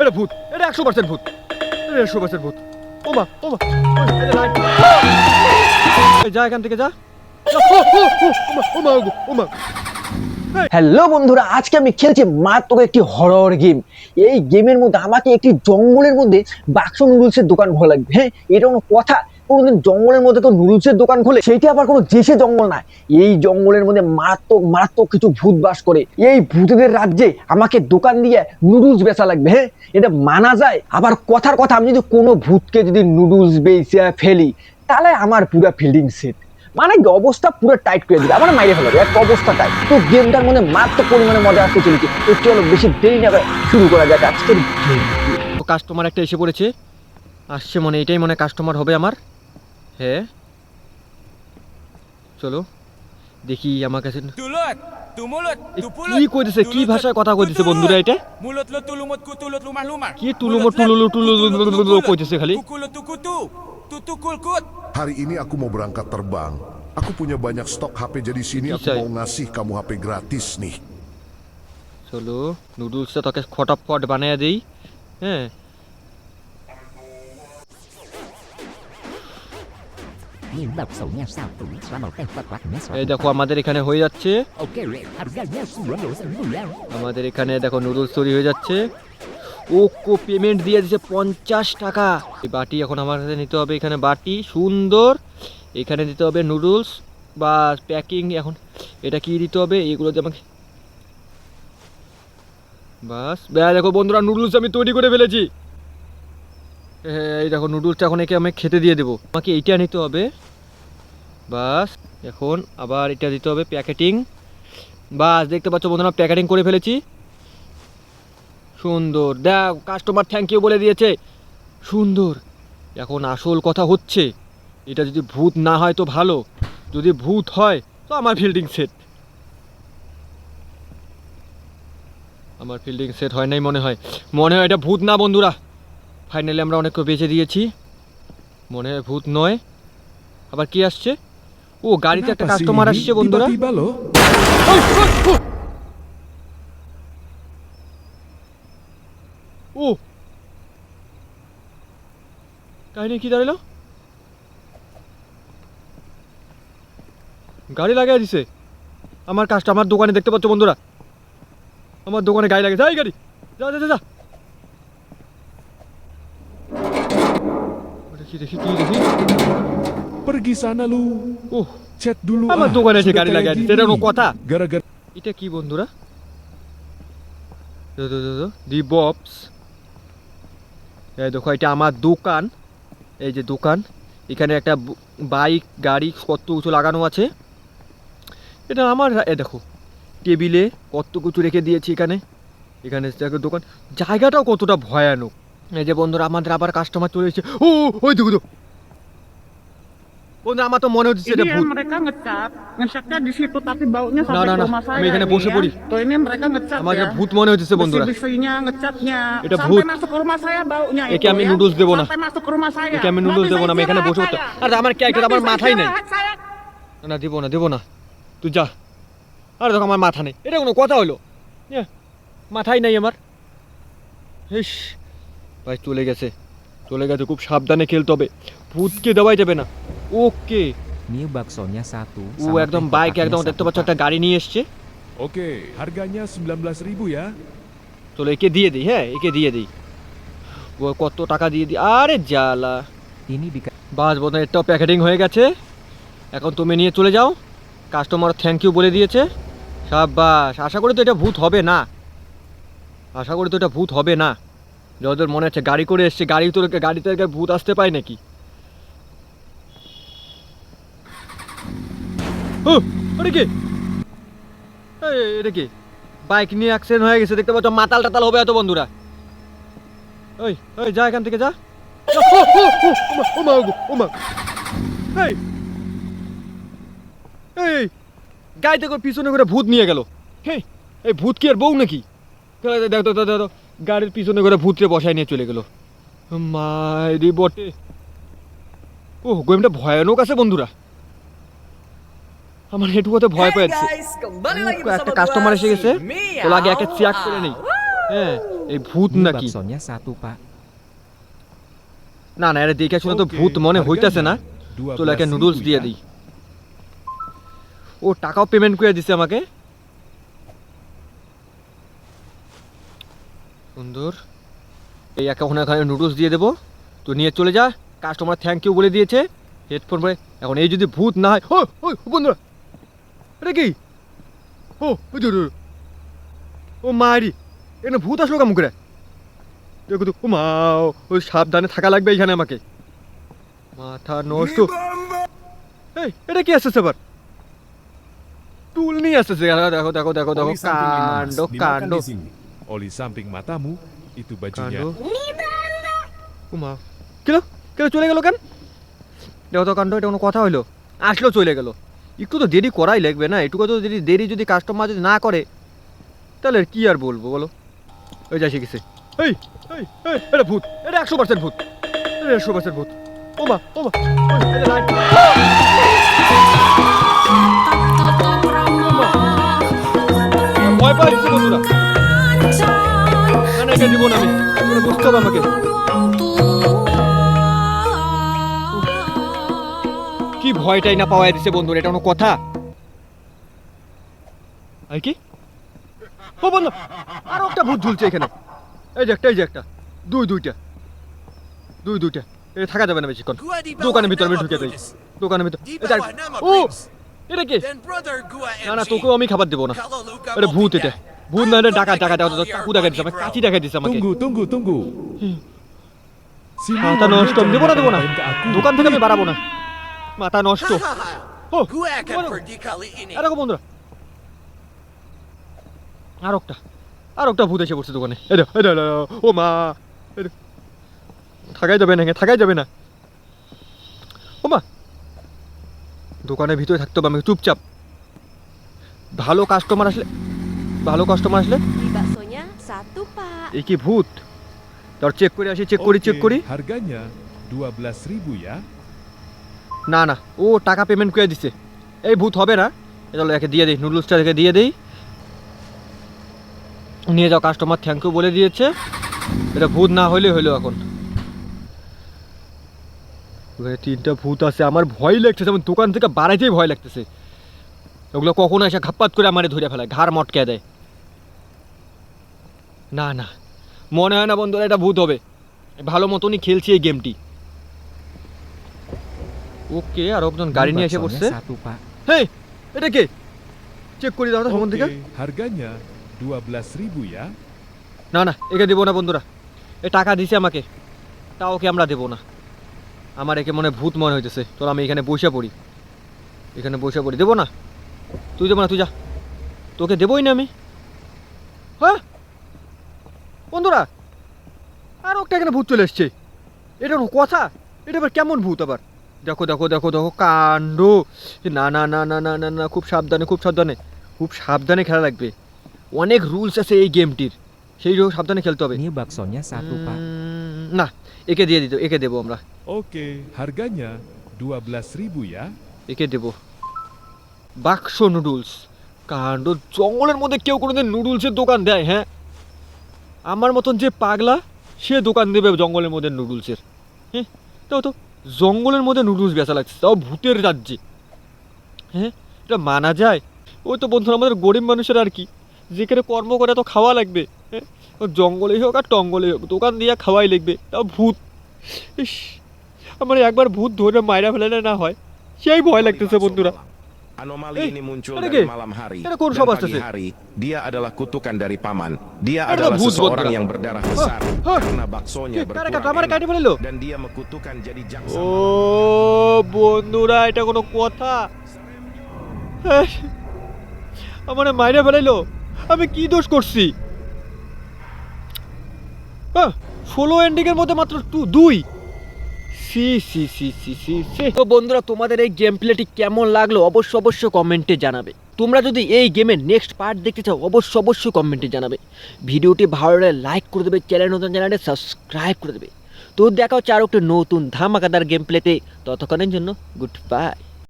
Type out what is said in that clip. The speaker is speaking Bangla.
এটা ভূত, এটা একশো পার্সেন্ট ভূত, এটা একশো পার্সেন্ট ভূত। ও এই যে এখান থেকে যা। হ্যালো বন্ধুরা, আজকে আমি খেলছি মারাত্মক একটি হরর গেম এই গেমের মধ্যে আমাকে একটি জঙ্গলের মধ্যে বাক্স নুডলসের দোকান ভালো লাগবে। হ্যাঁ এটা কোনো কথা। কোনোদিন জঙ্গলের মধ্যে কেউ নুডলসের দোকান খোলে সেটা আবার কোনো দেশে জঙ্গল না এই জঙ্গলের মধ্যে মারাত্মক মারাত্মক কিছু ভূত বাস করে। এই ভূতদের রাজ্যে আমাকে দোকান দিয়ে নুডলস বেচা লাগবে হ্যাঁ? এটা মানা যায়। আবার কথার কথা, আমি যদি কোনো ভূতকে যদি নুডলস বেচে ফেলি, তাহলে আমার পুরো ফিল্ডিং সেট মানে অবস্থা পুরো টাইট করে দিবে। আমার মাইরে ফেলাবে, এক অবস্থা টাইট তো গেমটার মধ্যে মারাত্মক পরিমাণে মজা আসতে চলেছে। তো চলো, বেশি দেরি না শুরু করা যাক আজকের কাস্টমার একটা এসে পড়েছে। আসছে মনে, এটাই মনে কাস্টমার হবে আমার। হ্যাঁ চলো দেখি আমার কাছে. কি কইতেছে কি ভাষায় কথা কইতেছে বন্ধুরা এটা. কি টুলুমো টুলুলু টুলুলু কইতেছে খালি. Hari ini aku mau berangkat terbang. Aku punya banyak stok HP jadi sini aku mau ngasih kamu HP gratis nih. চলো নুডলসটা তোকে ফটাফট বানিয়ে দিই হ্যাঁ এই দেখো আমাদের এখানে হয়ে যাচ্ছে. আমাদের এখানে দেখো নুডলস তৈরি হয়ে যাচ্ছে। ও কো পেমেন্ট দিয়ে দিছে পঞ্চাশ টাকা। এই বাটি এখন আমার কাছে নিতে হবে এখানে বাটি সুন্দর। এখানে দিতে হবে নুডলস বা প্যাকিং এখন। এটা কি দিতে হবে? এগুলো যে আমাকে বাস। ব্যা দেখো বন্ধুরা নুডলস আমি তৈরি করে ফেলেছি। এই দেখো নুডলসটা এখন একে আমি খেতে দিয়ে দেবো। আমাকে এইটা নিতে হবে। বাস, এখন আবার এটা দিতে হবে প্যাকেটিং। বাস, দেখতে পাচ্ছ বন্ধুরা প্যাকেটিং করে ফেলেছি। সুন্দর। দেখ কাস্টমার থ্যাংক ইউ বলে দিয়েছে। সুন্দর। এখন আসল কথা হচ্ছে, এটা যদি ভূত না হয় তো ভালো। যদি ভূত হয়, তো আমার ফিল্ডিং সেট আমার ফিল্ডিং সেট হয় নাই মনে হয়। মনে হয় এটা ভূত না, বন্ধুরা। ফাইনালি আমরা অনেককে বেঁচে দিয়েছি। মনে হয় ভূত নয়। আবার কি আসছে? ও গাড়িতে একটা কাস্টমার আসছে বন্ধুরা। ও কাহিনী কি দাঁড়াল? গাড়ি লাগাই দিছে। আমার কাজটা আমার দোকানে দেখতে পাচ্ছ বন্ধুরা। আমার দোকানে গাড়ি লাগে যাই গাড়ি যা যা যা, দেখি দেখি কি দেখি Pergi sana lu. ও Chat dulu. আমার. দোকানে এসে গাড়ি লাগাই দিচ্ছে এটা কোনো কথা Gara-gara এটা কি বন্ধুরা দি বপস এই দেখো এটা আমার দোকান এই যে দোকান এখানে একটা বাইক গাড়ি কত কিছু লাগানো আছে এটা আমার এ দেখো টেবিলে কত কিছু রেখে দিয়েছি এখানে এখানে দোকান জায়গাটাও কতটা ভয়ানক যে বন্ধুরা আমাদের আবার কাস্টমার চলে এসেছে। ও ওই দেখো তো বন্ধুরা আমার তো মনে হচ্ছে যে ভূত। না না না আমি এখানে বসে পড়ি। আমার যে ভূত মনে হচ্ছে বন্ধুরা। এটা ভূত। একে আমি নুডলস দেবো না। একে আমি নুডলস দেবো না আমি এখানে বসে পড়তে আরে আমার ক্যারেক্টার আমার মাথাই নেই। না দেবো না দেবো না। তুই যা। আরে দেখো আমার মাথা নেই। এটা কোনো কথা হলো। ইয়ে, মাথাই নাই আমার। ইস। ভাই চলে গেছে। চলে গেছে খুব সাবধানে খেলতে হবে। ভূতকে দেওয়াই যাবে না। ওকে। Ini baksonya satu. ও sama একদম teh বাইক একদম satu, দেখতে পাচ্ছ একটা গাড়ি নিয়ে এসছে। Oke, harganya 19.000 ya. চলো একে দিয়ে দিই হ্যাঁ একে দিয়ে দিই। ও কত টাকা দিয়ে দিই। আরে জ্বালা। Ini di বাস বোধহয় এটাও প্যাকেটিং হয়ে গেছে। এখন তুমি নিয়ে চলে যাও। কাস্টমার থ্যাংক ইউ বলে দিয়েছে। সাবাস আশা করি তো এটা ভূত হবে না। আশা করি তো এটা ভূত হবে না। যতদূর মনে হচ্ছে গাড়ি করে এসছে গাড়ি তো গাড়িতে ভূত আসতে পায় নাকি? এটা কি? বাইক নিয়ে অ্যাক্সিডেন্ট হয়ে গেছে দেখতে পাচ্ছ মাতাল টাতাল হবে এত বন্ধুরা। ওই ওই যা এখান থেকে যা। ও, ও, ও, ও, ও মা, ও মা, ও গো, ও মা। এই এই, গাড়িতে করে পিছনে করে ভূত নিয়ে গেল। হেই এই ভূত কি আর বউ নাকি? দেখো দেখো দেখো। গাড়ির পিছনে করে ভূতরে বসায় নিয়ে চলে গেল। মায়েরি বটে। ও গেমটা ভয়ানক আছে বন্ধুরা। আমার একটু কথা ভয় পেয়েছে একটা কাস্টমার এসে গেছে। তো আগে একটা চেক করে নেই। হ্যাঁ এই ভূত নাকি. না না এটা দেখে শুনে তো ভূত মনে হইতাছে না। চলো একটা 12.000 নুডলস দিয়ে. দিই। ও টাকাও পেমেন্ট করে দিছে আমাকে। সুন্দর। এই এখন এখানে নুডলস দিয়ে দেবো। তো নিয়ে চলে যা। কাস্টমার থ্যাংক ইউ বলে দিয়েছে। হেডফোন পরে এখন এই যদি ভূত না হয় ও ওই বন্ধুরা এটা কি? ও ও মারি। এখানে ভূত আসলো কেমন করে? দেখো তো ও মা ওই সাবধানে থাকা লাগবে এখানে আমাকে। মাথা নষ্ট। এই এটা কি আসতেছে আবার? টুল নিয়ে আসতেছে। দেখো দেখো দেখো দেখো দেখো কাণ্ড কাণ্ড। Oli samping matamu, itu bajunya. কাণ্ড উমা কেন কেন চলে গেল কেন দেখো তো কাণ্ড এটা কোনো কথা হইল আসলো চলে গেল একটু তো দেরি করাই লাগবে না একটু তো যদি দেরি যদি কাস্টমার যদি না করে তাহলে কি আর বলব বলো ওই যা শিখেছে এই এই এই এটা ভূত এটা একশো পার্সেন্ট ভূত এটা একশো পার্সেন্ট ভূত ওমা ওমা লাইট। না দিব না আমি? বুঝতে হবে আমাকে। কি ভয়টাই না পাওয়া দিছে বন্ধুরা এটা কোনো কথা? আর কি? ও বন্ধু আরও একটা ভূত ঝুলছে এখানে। এই যে একটা এই যে একটা। দুই দুইটা। দুই দুইটা। এটা থাকা যাবে না বেশিক্ষণ। দোকানের ভিতরে আমি ঢুকে যাই। দোকানের ভিতরে ও এটা কি? না না. তোকেও আমি খাবার দেবো না। এটা ভূত এটা। ভূত ডাকা ডাকা কাকু দেখা দিচ্ছে আমাকে. কাচি দেখা দিচ্ছে আমাকে Tunggu, tunggu, tunggu. মাথা নষ্ট দেবো না দেবো না. দোকান থেকে আমি বাড়াবো না মাথা নষ্ট ও Gua akan Waduh. pergi kali ini. এরকম বন্ধুরা আর একটা আর একটা ভূত এসে পড়ছে দোকানে দেখো, দেখো, এই দেখো, ও মা দেখো। থাকাই যাবে না এখানে, থাকাই যাবে না ও মা দোকানের ভিতরে থাকতে হবে আমি চুপচাপ ভালো কাস্টমার আসলে ভালো কাস্টমার আসলে? Beli baksonya satu, Pak. এই কি ভূত? তোর চেক করে আসি চেক করি চেক করি। Harganya 12.000 ya. না না ও টাকা পেমেন্ট করে দিছে। এই ভূত হবে না। চলো একে দিয়ে দিই নুডলসটা একে দিয়ে দিই। নিয়ে যাও কাস্টমার থ্যাংক ইউ বলে দিয়েছে। এটা ভূত না হইলে হইল এখন। ওখানে তিনটা ভূত আছে আমার ভয় লাগতেছে আমার দোকান থেকে বাড়াইতেই ভয় লাগতেছে। ওগুলো কখনো এসে ঘাপ্পাত করে আমারে ধরে ফেলায় ঘাড় মটকে দেয়। না না। মনে হয় না বন্ধুরা এটা ভূত হবে। ভালো মতনই খেলছি এই গেমটি। ওকে আর একজন গাড়ি নিয়ে এসে পড়ছে হেই এটা কে? চেক করি দাও তো সামন থেকে Oke, harganya 12.000 ya. না না একে দেবো না বন্ধুরা। এ টাকা দিছে আমাকে। তা ওকে আমরা দেবো না। আমার একে মনে ভূত মনে হইতেছে। চল আমি এখানে বসে পড়ি। এখানে বসে পড়ি। দেবো না? তুই দেবো না তুই যা। তোকে দেবোই না আমি। হ্যাঁ? বন্ধুরা আর একটা এখানে ভূত চলে এসছে। এটা কোনো কথা এটা আবার কেমন ভূত আবার? দেখো দেখো দেখো দেখো কাণ্ড। না না না না না না না খুব সাবধানে খুব সাবধানে খুব সাবধানে খেলা লাগবে। অনেক রুলস আছে এই গেমটির সেই জন্য সাবধানে খেলতে হবে। Ini baksonya satu, Pak. উম, না একে দিয়ে দিত একে দেবো আমরা। Oke, harganya 12.000 ya. একে দেবো। বাক্স নুডলস কাণ্ড জঙ্গলের মধ্যে কেউ কোনোদিন নুডলসের দোকান দেয় হ্যাঁ? আমার মতন যে পাগলা, সে দোকান দেবে জঙ্গলের মধ্যে নুডলসের। হ্যাঁ তো জঙ্গলের মধ্যে নুডলস বেচা লাগছে, তাও ভূতের রাজ্যে। হ্যাঁ এটা মানা যায়? ওই তো বন্ধুরা আমাদের গরিব মানুষের আর কি। যেখানে কর্ম করে তো খাওয়া লাগবে হ্যাঁ জঙ্গলেই হোক আর টঙ্গলেই হোক, দোকান দিয়ে খাওয়াই লাগবে, তাও ভূত। ইস, আমার একবার ভূত ধরে মায়েরা ফেলে না হয়, সেই ভয় লাগতেছে বন্ধুরা। Anomali Eh, ini muncul ada dari ke? malam hari Ada kau dan sobat pagi sih? hari. Dia adalah kutukan dari paman. Dia Ada adalah bus buat seseorang gerak. yang berdarah besar hah. karena baksonya Eh, karena kata berkurang আমার কাটি enak. ফেললো dan dia mekutukan jadi jaksa. ও বন্ধুরা এটা কোনো কথা হ্যাঁ, আমার মাইনে ফেলাইলো আমি কি দোষ করছি হ্যাঁ, ষোলো এন্ডিংয়ের মধ্যে মাত্র টু দুই C C C C C C. তো বন্ধুরা, তোমাদের এই গেম প্লেটি কেমন লাগল অবশ্য অবশ্য কমেন্টে জানাবে। তোমরা যদি এই গেমের নেক্সট পার্ট দেখতে চাও অবশ্য অবশ্যই কমেন্টে জানাবে। ভিডিওটি ভালো লাগলে লাইক করে দেবে চ্যানেল নতুন চ্যানেলে সাবস্ক্রাইব করে দেবে। তো দেখাও চারো একটা নতুন ধামাকাদার গেম প্লেতে ততক্ষণের জন্য গুড বাই